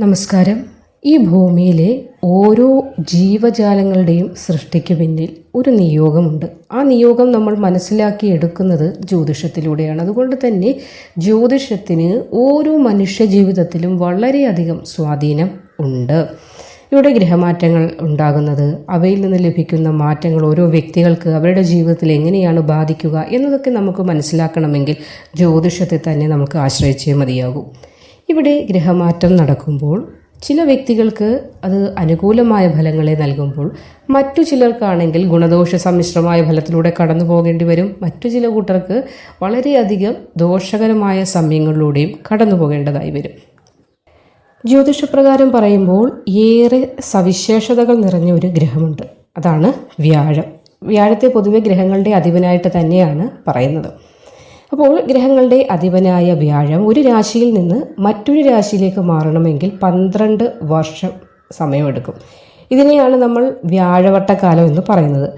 നമസ്കാരം. ഈ ഭൂമിയിലെ ഓരോ ജീവജാലങ്ങളുടെയും സൃഷ്ടിക്ക് പിന്നിൽ ഒരു നിയോഗമുണ്ട്. ആ നിയോഗം നമ്മൾ മനസ്സിലാക്കി എടുക്കുന്നത് ജ്യോതിഷത്തിലൂടെയാണ്. അതുകൊണ്ട് തന്നെ ജ്യോതിഷത്തിന് ഓരോ മനുഷ്യ ജീവിതത്തിലും വളരെയധികം സ്വാധീനം ഉണ്ട്. ഇവിടെ ഗ്രഹമാറ്റങ്ങൾ ഉണ്ടാകുന്നത് അവയിൽ നിന്ന് ലഭിക്കുന്ന മാറ്റങ്ങൾ ഓരോ വ്യക്തികൾക്ക് അവരുടെ ജീവിതത്തിൽ എങ്ങനെയാണ് ബാധിക്കുക എന്നതൊക്കെ നമുക്ക് മനസ്സിലാക്കണമെങ്കിൽ ജ്യോതിഷത്തെ തന്നെ നമുക്ക് ആശ്രയിച്ചേ മതിയാകൂ. ഇവിടെ ഗ്രഹമാറ്റം നടക്കുമ്പോൾ ചില വ്യക്തികൾക്ക് അത് അനുകൂലമായ ഫലങ്ങളെ നൽകുമ്പോൾ മറ്റു ചിലർക്കാണെങ്കിൽ ഗുണദോഷ സമ്മിശ്രമായ ഫലത്തിലൂടെ കടന്നു പോകേണ്ടി വരും. മറ്റു ചില കൂട്ടർക്ക് വളരെയധികം ദോഷകരമായ സമയങ്ങളിലൂടെയും കടന്നു പോകേണ്ടതായി വരും. ജ്യോതിഷപ്രകാരം പറയുമ്പോൾ ഏറെ സവിശേഷതകൾ നിറഞ്ഞ ഒരു ഗ്രഹമുണ്ട്. അതാണ് വ്യാഴം. വ്യാഴത്തെ പൊതുവെ ഗ്രഹങ്ങളുടെ അധിപനായിട്ട് തന്നെയാണ് പറയുന്നത്. അപ്പോൾ ഗ്രഹങ്ങളുടെ അധിപനായ വ്യാഴം ഒരു രാശിയിൽ നിന്ന് മറ്റൊരു രാശിയിലേക്ക് മാറണമെങ്കിൽ പന്ത്രണ്ട് വർഷം സമയമെടുക്കും. ഇതിനെയാണ് നമ്മൾ വ്യാഴവട്ടക്കാലം എന്ന് പറയുന്നത്.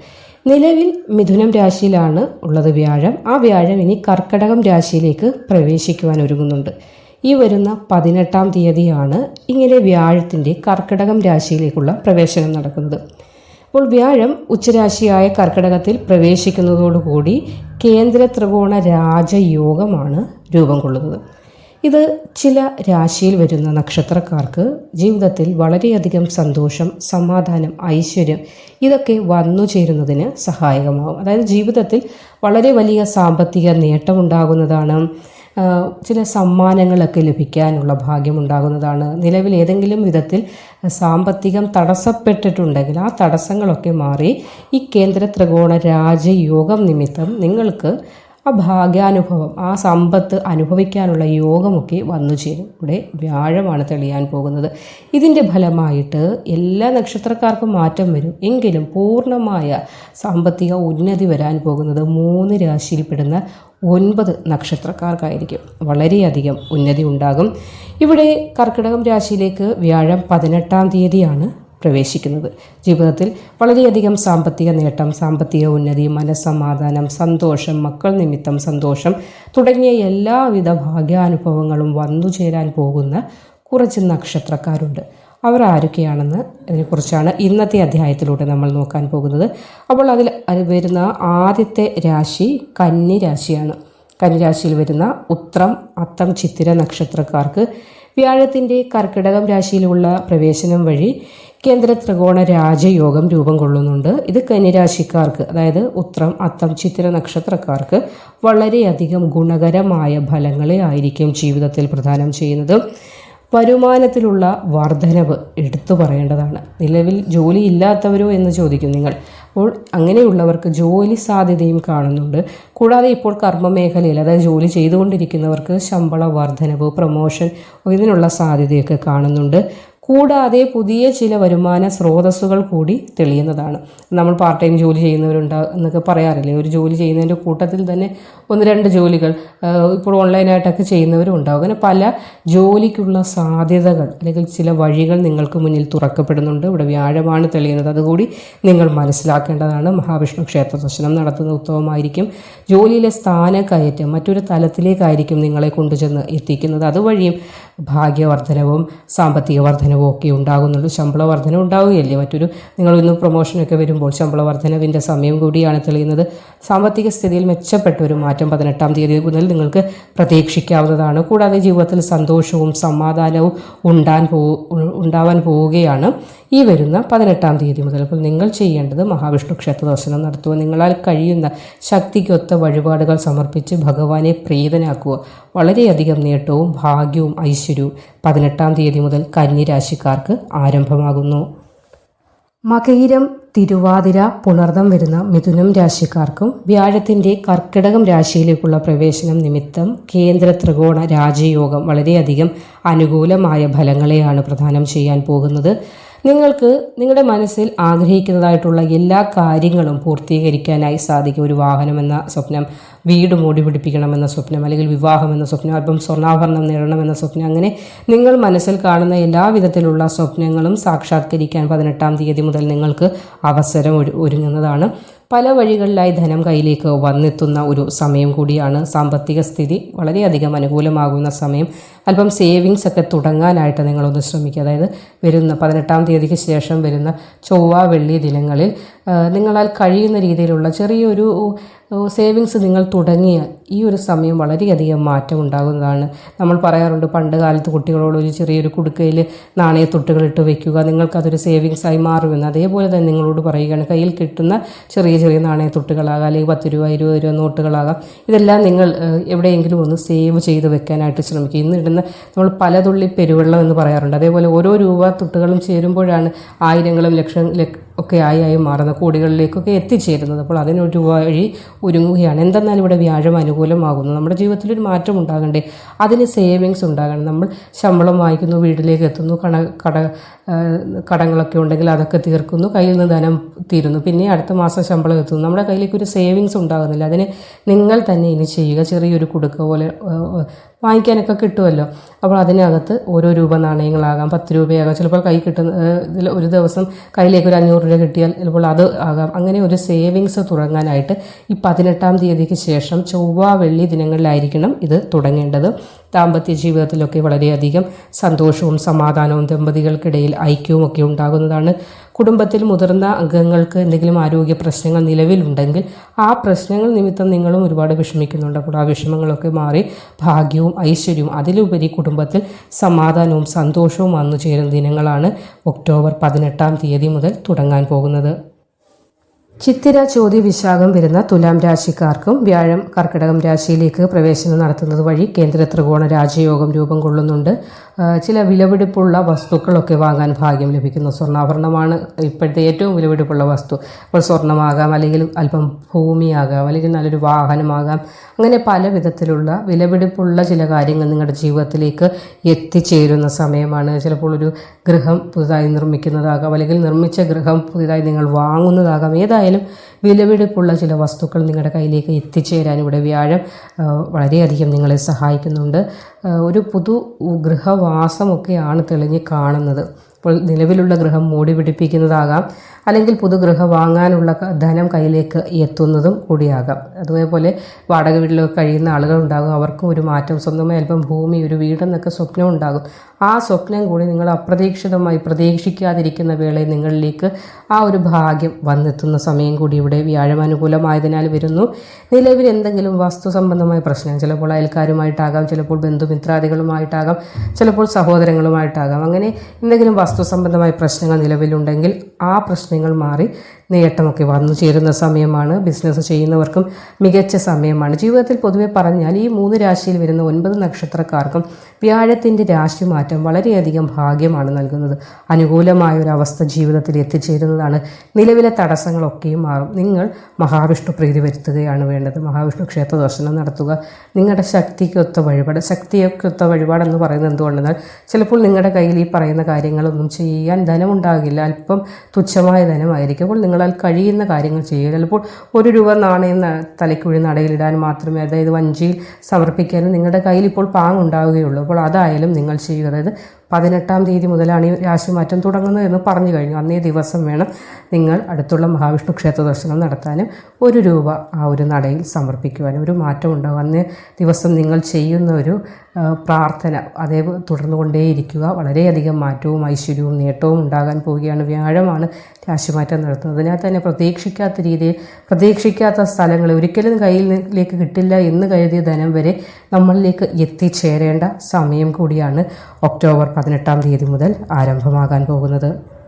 നിലവിൽ മിഥുനം രാശിയിലാണ് ഉള്ളത് വ്യാഴം. ആ വ്യാഴം ഇനി കർക്കടകം രാശിയിലേക്ക് പ്രവേശിക്കുവാൻ ഒരുങ്ങുന്നുണ്ട്. ഈ വരുന്ന പതിനെട്ടാം തീയതിയാണ് ഇങ്ങനെ വ്യാഴത്തിന്റെ കർക്കടകം രാശിയിലേക്കുള്ള പ്രവേശനം നടക്കുന്നത്. അപ്പോൾ വ്യാഴം ഉച്ചരാശിയായ കർക്കിടകത്തിൽ പ്രവേശിക്കുന്നതോടുകൂടി കേന്ദ്ര ത്രികോണ രാജയോഗമാണ് രൂപം കൊള്ളുന്നത്. ഇത് ചില രാശിയിൽ വരുന്ന നക്ഷത്രക്കാർക്ക് ജീവിതത്തിൽ വളരെയധികം സന്തോഷം സമാധാനം ഐശ്വര്യം ഇതൊക്കെ വന്നു ചേരുന്നതിന് സഹായകമാകും. അതായത് ജീവിതത്തിൽ വളരെ വലിയ സാമ്പത്തിക നേട്ടമുണ്ടാകുന്നതാണ്. ചില സമ്മാനങ്ങളൊക്കെ ലഭിക്കാനുള്ള ഭാഗ്യമുണ്ടാകുന്നതാണ്. നിലവിൽ ഏതെങ്കിലും വിധത്തിൽ സാമ്പത്തികം തടസ്സപ്പെട്ടിട്ടുണ്ടെങ്കിൽ ആ തടസ്സങ്ങളൊക്കെ മാറി ഈ കേന്ദ്ര ത്രികോണ രാജയോഗം നിമിത്തം നിങ്ങൾക്ക് ആ ഭാഗ്യാനുഭവം ആ സമ്പത്ത് അനുഭവിക്കാനുള്ള യോഗമൊക്കെ വന്നു ചേരും. ഇവിടെ വ്യാഴമാണ് തെളിയാൻ പോകുന്നത്. ഇതിന്റെ ഫലമായിട്ട് എല്ലാ നക്ഷത്രക്കാർക്കും മാറ്റം വരും. എങ്കിലും പൂർണമായ സാമ്പത്തിക ഉന്നതി വരാൻ പോകുന്നത് മൂന്ന് രാശിയിൽപ്പെടുന്ന ഒൻപത് നക്ഷത്രക്കാർക്കായിരിക്കും. വളരെയധികം ഉന്നതി ഉണ്ടാകും. ഇവിടെ കർക്കിടകം രാശിയിലേക്ക് വ്യാഴം പതിനെട്ടാം തീയതിയാണ് പ്രവേശിക്കുന്നത്. ജീവിതത്തിൽ വളരെയധികം സാമ്പത്തിക നേട്ടം സാമ്പത്തിക ഉന്നതി മനസ്സമാധാനം സന്തോഷം മക്കൾ നിമിത്തം സന്തോഷം തുടങ്ങിയ എല്ലാവിധ ഭാഗ്യാനുഭവങ്ങളും വന്നു ചേരാൻ പോകുന്ന കുറച്ച് നക്ഷത്രക്കാരുണ്ട്. അവർ ആരൊക്കെയാണെന്ന് ഇതിനെക്കുറിച്ചാണ് ഇന്നത്തെ അധ്യായത്തിലൂടെ നമ്മൾ നോക്കാൻ പോകുന്നത്. അപ്പോൾ അതിൽ വരുന്ന ആദ്യത്തെ രാശി കന്നി രാശിയാണ്. കന്നിരാശിയിൽ വരുന്ന ഉത്രം അത്തം ചിത്തിര നക്ഷത്രക്കാർക്ക് വ്യാഴത്തിന്റെ കർക്കിടകം രാശിയിലുള്ള പ്രവേശനം വഴി കേന്ദ്ര ത്രികോണ രാജയോഗം രൂപം കൊള്ളുന്നുണ്ട്. ഇത് കന്നിരാശിക്കാർക്ക് അതായത് ഉത്രം അത്തം ചിത്തിര നക്ഷത്രക്കാർക്ക് വളരെയധികം ഗുണകരമായ ഫലങ്ങളെ ആയിരിക്കും ജീവിതത്തിൽ പ്രദാനം ചെയ്യുന്നത്. വരുമാനത്തിലുള്ള വർധനവ് എടുത്തു പറയേണ്ടതാണ്. നിലവിൽ ജോലി ഇല്ലാത്തവരോ എന്ന് ചോദിക്കും നിങ്ങൾ. അപ്പോൾ അങ്ങനെയുള്ളവർക്ക് ജോലി സാധ്യതയും കാണുന്നുണ്ട്. കൂടാതെ ഇപ്പോൾ കർമ്മ മേഖലയിൽ അതായത് ജോലി ചെയ്തുകൊണ്ടിരിക്കുന്നവർക്ക് ശമ്പള വർധനവ് പ്രൊമോഷൻ ഇതിനുള്ള സാധ്യതയൊക്കെ കാണുന്നുണ്ട്. കൂടാതെ പുതിയ ചില വരുമാന സ്രോതസ്സുകൾ കൂടി തെളിയുന്നതാണ്. നമ്മൾ പാർട്ട് ടൈം ജോലി ചെയ്യുന്നവരുണ്ട് എന്നൊക്കെ പറയാറില്ലേ? ഒരു ജോലി ചെയ്യുന്നതിന്റെ കൂട്ടത്തിൽ തന്നെ ഒന്ന് രണ്ട് ജോലികൾ ഇപ്പോൾ ഓൺലൈനായിട്ടൊക്കെ ചെയ്യുന്നവരും ഉണ്ടാവും അങ്ങനെ പല ജോലിക്കുള്ള സാധ്യതകൾ അല്ലെങ്കിൽ ചില വഴികൾ നിങ്ങൾക്ക് മുന്നിൽ തുറക്കപ്പെടുന്നുണ്ട്. ഇവിടെ വ്യാഴമാണ് തെളിയുന്നത്. അതുകൂടി നിങ്ങൾ മനസ്സിലാക്കേണ്ടതാണ്. മഹാവിഷ്ണു ക്ഷേത്ര ദർശനം നടത്തുന്ന ഉത്തമമായിരിക്കും ജോലിയിലെ സ്ഥാനക്കയറ്റം മറ്റൊരു തലത്തിലേക്കായിരിക്കും നിങ്ങളെ കൊണ്ടുചെന്ന് എത്തിക്കുന്നത്. അതുവഴിയും ഭാഗ്യവർദ്ധനവും സാമ്പത്തിക വർധനവും ഒക്കെ ഉണ്ടാകുന്നുള്ളൂ ശമ്പള വർധന ഉണ്ടാവുകയല്ലേ മറ്റൊരു നിങ്ങളൊന്ന് പ്രൊമോഷനൊക്കെ വരുമ്പോൾ ശമ്പള വർധനവിന്റെ സമയം കൂടിയാണ് തെളിയുന്നത്. സാമ്പത്തിക സ്ഥിതിയിൽ മെച്ചപ്പെട്ട ഒരു മാറ്റം പതിനെട്ടാം തീയതി മുതൽ നിങ്ങൾക്ക് പ്രതീക്ഷിക്കാവുന്നതാണ്. കൂടാതെ ജീവിതത്തിൽ സന്തോഷവും സമാധാനവും ഉണ്ടാൻ പോ ഉണ്ടാവാൻ പോവുകയാണ് ഈ വരുന്ന പതിനെട്ടാം തീയതി മുതൽ. അപ്പോൾ നിങ്ങൾ ചെയ്യേണ്ടത് മഹാവിഷ്ണു ക്ഷേത്ര ദർശനം നടത്തുക. നിങ്ങളാൽ കഴിയുന്ന ശക്തിക്കൊത്ത വഴിപാടുകൾ സമർപ്പിച്ച് ഭഗവാനെ പ്രീതനാക്കുക. വളരെയധികം നേട്ടവും ഭാഗ്യവും ഐശ്വര്യവും പതിനെട്ടാം തീയതി മുതൽ കന്നിരാശിക്കാർക്ക് ആരംഭമാകുന്നു. മകയിരം തിരുവാതിര പുണർദം വരുന്ന മിഥുനം രാശിക്കാർക്കും വ്യാഴത്തിന്റെ കർക്കിടകം രാശിയിലേക്കുള്ള പ്രവേശനം നിമിത്തം കേന്ദ്ര ത്രികോണ രാജയോഗം വളരെയധികം അനുകൂലമായ ഫലങ്ങളെയാണ് പ്രദാനം ചെയ്യാൻ പോകുന്നത്. നിങ്ങൾക്ക് നിങ്ങളുടെ മനസ്സിൽ ആഗ്രഹിക്കുന്നതായിട്ടുള്ള എല്ലാ കാര്യങ്ങളും പൂർത്തീകരിക്കാനായി സാധിക്കും. ഒരു വാഹനം എന്ന സ്വപ്നം വീട് മൂടി പിടിപ്പിക്കണമെന്ന സ്വപ്നം അല്ലെങ്കിൽ വിവാഹം എന്ന സ്വപ്നം അല്പം സ്വർണാഭരണം നേടണമെന്ന സ്വപ്നം അങ്ങനെ നിങ്ങൾ മനസ്സിൽ കാണുന്ന എല്ലാ വിധത്തിലുള്ള സ്വപ്നങ്ങളും സാക്ഷാത്കരിക്കാൻ പതിനെട്ടാം തീയതി മുതൽ നിങ്ങൾക്ക് അവസരം ഒരു- ഒരുങ്ങുന്നതാണ്. പല വഴികളിലായി ധനം കയ്യിലേക്ക് വന്നെത്തുന്ന ഒരു സമയം കൂടിയാണ് സാമ്പത്തിക സ്ഥിതി. വളരെയധികം അനുകൂലമാകുന്ന സമയം. അല്പം സേവിങ്സ് ഒക്കെ തുടങ്ങാനായിട്ട് നിങ്ങളൊന്ന് ശ്രമിക്കുക. അതായത് വരുന്ന പതിനെട്ടാം തീയതിക്ക് ശേഷം വരുന്ന ചൊവ്വ വെള്ളി ദിനങ്ങളിൽ നിങ്ങളാൽ കഴിയുന്ന രീതിയിലുള്ള ചെറിയൊരു സേവിങ്സ് നിങ്ങൾ തുടങ്ങിയാൽ ഈ ഒരു സമയം വളരെയധികം മാറ്റം ഉണ്ടാകുന്നതാണ്. നമ്മൾ പറയാറുണ്ട് പണ്ട് കാലത്ത് കുട്ടികളോട് ഒരു ചെറിയൊരു കുടുക്കയിൽ നാണയത്തൊട്ടുകൾ ഇട്ട് വെക്കുക നിങ്ങൾക്കതൊരു സേവിങ്സ് ആയി മാറുമെന്ന്. അതേപോലെ തന്നെ നിങ്ങളോട് പറയുകയാണ് കയ്യിൽ കിട്ടുന്ന ചെറിയ ചെറിയ നാണയത്തൊട്ടുകളാകാം അല്ലെങ്കിൽ പത്ത് രൂപ ഇരുപത് രൂപ നോട്ടുകളാകാം. ഇതെല്ലാം നിങ്ങൾ എവിടെയെങ്കിലും ഒന്ന് സേവ് ചെയ്ത് വെക്കാനായിട്ട് ശ്രമിക്കുക. ഇന്ന് ഇടുന്ന നമ്മൾ പലതുള്ളി പെരുവെള്ളം എന്ന് പറയാറുണ്ട്. അതേപോലെ ഓരോ രൂപ തൊട്ടുകളും ചേരുമ്പോഴാണ് ആയിരങ്ങളും ലക്ഷം ഒക്കെ ആയി ആയി മാറുന്ന കോടികളിലേക്കൊക്കെ എത്തിച്ചേരുന്നത്. അപ്പോൾ അതിനൊരു വഴി ഒരുങ്ങുകയാണ്. എന്തെന്നാൽ ഇവിടെ വ്യാഴം അനുകൂലമാകുന്നു. നമ്മുടെ ജീവിതത്തിൽ ഒരു മാറ്റം ഉണ്ടാകണ്ടേ? അതിന് സേവിങ്സ് ഉണ്ടാകണം. നമ്മൾ ശമ്പളം വാങ്ങിക്കുന്നു വീട്ടിലേക്ക് എത്തുന്നു കട കട കടങ്ങളൊക്കെ ഉണ്ടെങ്കിൽ അതൊക്കെ തീർക്കുന്നു കയ്യിൽ നിന്ന് ധനം തീരുന്നു. പിന്നെ അടുത്ത മാസം ശമ്പളം എത്തുന്നു. നമ്മുടെ കയ്യിലേക്ക് ഒരു സേവിങ്സ് ഉണ്ടാകുന്നില്ല. അതിന് നിങ്ങൾ തന്നെ ഇനി ചെയ്യുക. ചെറിയൊരു കുടുക്ക പോലെ വാങ്ങിക്കാനൊക്കെ കിട്ടുമല്ലോ. അപ്പോൾ അതിനകത്ത് ഓരോ രൂപ നാണയങ്ങളാകാം. പത്ത് രൂപയാകാം. ചിലപ്പോൾ കൈ കിട്ടുന്ന ഒരു ദിവസം കയ്യിലേക്ക് ഒരു അഞ്ഞൂറ് രൂപ കിട്ടിയാൽ ചിലപ്പോൾ അത് ആകാം. അങ്ങനെ ഒരു സേവിങ്സ് തുടങ്ങാനായിട്ട് ഈ പതിനെട്ടാം തീയതിക്ക് ശേഷം ചൊവ്വ വെള്ളി ദിനങ്ങളിലായിരിക്കണം ഇത് തുടങ്ങേണ്ടത്. ദാമ്പത്യ ജീവിതത്തിലൊക്കെ വളരെയധികം സന്തോഷവും സമാധാനവും ദമ്പതികൾക്കിടയിൽ ഐക്യവും ഒക്കെ ഉണ്ടാകുന്നതാണ്. കുടുംബത്തിൽ മുതിർന്ന അംഗങ്ങൾക്ക് എന്തെങ്കിലും ആരോഗ്യ പ്രശ്നങ്ങൾ നിലവിലുണ്ടെങ്കിൽ ആ പ്രശ്നങ്ങൾ നിമിത്തം നിങ്ങളും ഒരുപാട് വിഷമിക്കുന്നുണ്ട്. അപ്പോൾ ആ വിഷമങ്ങളൊക്കെ മാറി ഭാഗ്യവും ഐശ്വര്യവും അതിലുപരി കുടുംബത്തിൽ സമാധാനവും സന്തോഷവും വന്നു ചേരുന്ന ദിനങ്ങളാണ് ഒക്ടോബർ പതിനെട്ടാം തീയതി മുതൽ തുടങ്ങാൻ പോകുന്നത്. ചിത്തിര ചോതി വിശാഖം വരുന്ന തുലാം രാശിക്കാർക്കും വ്യാഴം കർക്കിടകം രാശിയിലേക്ക് പ്രവേശനം നടത്തുന്നത് വഴി കേന്ദ്ര ത്രികോണ രാജയോഗം രൂപം കൊള്ളുന്നുണ്ട്. ചില വിലപിടിപ്പുള്ള വസ്തുക്കളൊക്കെ വാങ്ങാൻ ഭാഗ്യം ലഭിക്കുന്നു. സ്വർണാഭരണമാണ് ഇപ്പോഴത്തെ ഏറ്റവും വിലപിടിപ്പുള്ള വസ്തു. അപ്പോൾ സ്വർണമാകാം അല്ലെങ്കിൽ അല്പം ഭൂമിയാകാം അല്ലെങ്കിൽ നല്ലൊരു വാഹനമാകാം. അങ്ങനെ പല വിധത്തിലുള്ള വിലപിടിപ്പുള്ള ചില കാര്യങ്ങൾ നിങ്ങളുടെ ജീവിതത്തിലേക്ക് എത്തിച്ചേരുന്ന സമയമാണ്. ചിലപ്പോൾ ഒരു ഗൃഹം പുതുതായി നിർമ്മിക്കുന്നതാകാം അല്ലെങ്കിൽ നിർമ്മിച്ച ഗൃഹം പുതുതായി നിങ്ങൾ വാങ്ങുന്നതാകാം. ഏതായാലും വിലപിടിപ്പുള്ള ചില വസ്തുക്കൾ നിങ്ങളുടെ കയ്യിലേക്ക് എത്തിച്ചേരാൻ ഇവിടെ വ്യാഴം വളരെയധികം നിങ്ങളെ സഹായിക്കുന്നുണ്ട്. ഒരു പുതു ഗൃഹവാസമൊക്കെയാണ് തെളിഞ്ഞ് കാണുന്നത്. ഇപ്പോൾ നിലവിലുള്ള ഗ്രഹം മൂടി പിടിപ്പിക്കുന്നതാകാം. അല്ലെങ്കിൽ പുതുഗൃഹം വാങ്ങാനുള്ള ധനം കയ്യിലേക്ക് എത്തുന്നതും കൂടിയാകാം. അതുപോലെ വാടക വീട്ടിലൊക്കെ കഴിയുന്ന ആളുകളുണ്ടാകും. അവർക്കും ഒരു മാറ്റം സ്വന്തമായി അല്പം ഭൂമി ഒരു വീടെന്നൊക്കെ സ്വപ്നം ഉണ്ടാകും. ആ സ്വപ്നം കൂടി നിങ്ങൾ അപ്രതീക്ഷിതമായി പ്രതീക്ഷിക്കാതിരിക്കുന്ന വേളയിൽ നിങ്ങളിലേക്ക് ആ ഒരു ഭാഗ്യം വന്നെത്തുന്ന സമയം കൂടി ഇവിടെ വ്യാഴം അനുകൂലമായതിനാൽ വരുന്നു. നിലവിൽ എന്തെങ്കിലും വസ്തു സംബന്ധമായ പ്രശ്നം ചിലപ്പോൾ അയൽക്കാരുമായിട്ടാകാം ചിലപ്പോൾ ബന്ധുമിത്രാദികളുമായിട്ടാകാം ചിലപ്പോൾ സഹോദരങ്ങളുമായിട്ടാകാം അങ്ങനെ എന്തെങ്കിലും വസ്തു സംബന്ധമായ പ്രശ്നങ്ങൾ നിലവിലുണ്ടെങ്കിൽ ആ പ്രശ്നങ്ങൾ മാറി നേട്ടമൊക്കെ വന്നു ചേരുന്ന സമയമാണ്. ബിസിനസ് ചെയ്യുന്നവർക്കും മികച്ച സമയമാണ്. ജീവിതത്തിൽ പൊതുവെ പറഞ്ഞാൽ ഈ മൂന്ന് രാശിയിൽ വരുന്ന ഒൻപത് നക്ഷത്രക്കാർക്കും വ്യാഴത്തിന്റെ രാശിമാറ്റം വളരെയധികം ഭാഗ്യമാണ് നൽകുന്നത്. അനുകൂലമായ ഒരു അവസ്ഥ ജീവിതത്തിൽ എത്തിച്ചേരുന്നതാണ്. നിലവിലെ തടസ്സങ്ങളൊക്കെയും മാറും. നിങ്ങൾ മഹാവിഷ്ണു പ്രീതി വരുത്തുകയാണ് വേണ്ടത്. മഹാവിഷ്ണു ക്ഷേത്ര ദർശനം നടത്തുക. നിങ്ങളുടെ ശക്തിക്കൊത്ത വഴിപാട് ശക്തിയൊക്കൊത്ത വഴിപാടെന്ന് പറയുന്നത് എന്തുകൊണ്ടെന്നാൽ ചിലപ്പോൾ നിങ്ങളുടെ കയ്യിൽ ഈ പറയുന്ന കാര്യങ്ങളൊന്നും ചെയ്യാൻ ധനമുണ്ടാകില്ല. അല്പം തുച്ഛമായ ധനമായിരിക്കും. അപ്പോൾ നിങ്ങളാൽ കഴിയുന്ന കാര്യങ്ങൾ ചെയ്യുക. ചിലപ്പോൾ ഒരു രൂപ നാണയം തലയ്ക്കുഴി നടയിലിടാൻ മാത്രമേ അതായത് വഞ്ചിയിൽ സമർപ്പിക്കാനും നിങ്ങളുടെ കയ്യിൽ ഇപ്പോൾ പാങ്ങുണ്ടാവുകയുള്ളൂ. അപ്പോൾ അതായാലും നിങ്ങൾ ചെയ്യുക. അതായത് പതിനെട്ടാം തീയതി മുതലാണ് ഈ രാശിമാറ്റം തുടങ്ങുന്നത് എന്ന് പറഞ്ഞു കഴിഞ്ഞു. അന്നേ ദിവസം വേണം നിങ്ങൾ അടുത്തുള്ള മഹാവിഷ്ണു ക്ഷേത്ര ദർശനം നടത്താനും ഒരു രൂപ ആ ഒരു നടയിൽ സമർപ്പിക്കുവാനും. ഒരു മാറ്റം ഉണ്ടാകും അന്നേ ദിവസം നിങ്ങൾ ചെയ്യുന്ന ഒരു പ്രാർത്ഥന അതേ തുടർന്നു കൊണ്ടേയിരിക്കുക വളരെയധികം മാറ്റവും ഐശ്വര്യവും നേട്ടവും ഉണ്ടാകാൻ പോവുകയാണ് വ്യാഴമാണ് രാശിമാറ്റം നടത്തുന്നത്. അതിനകത്ത് തന്നെ പ്രതീക്ഷിക്കാത്ത രീതിയിൽ പ്രതീക്ഷിക്കാത്ത സ്ഥലങ്ങൾ ഒരിക്കലും കയ്യിലേക്ക് കിട്ടില്ല എന്ന് കരുതിയ ധനം വരെ നമ്മളിലേക്ക് എത്തിച്ചേരേണ്ട സമയം കൂടിയാണ് ഒക്ടോബർ പതിനെട്ടാം തീയതി മുതൽ ആരംഭമാകാൻ പോകുന്നത്.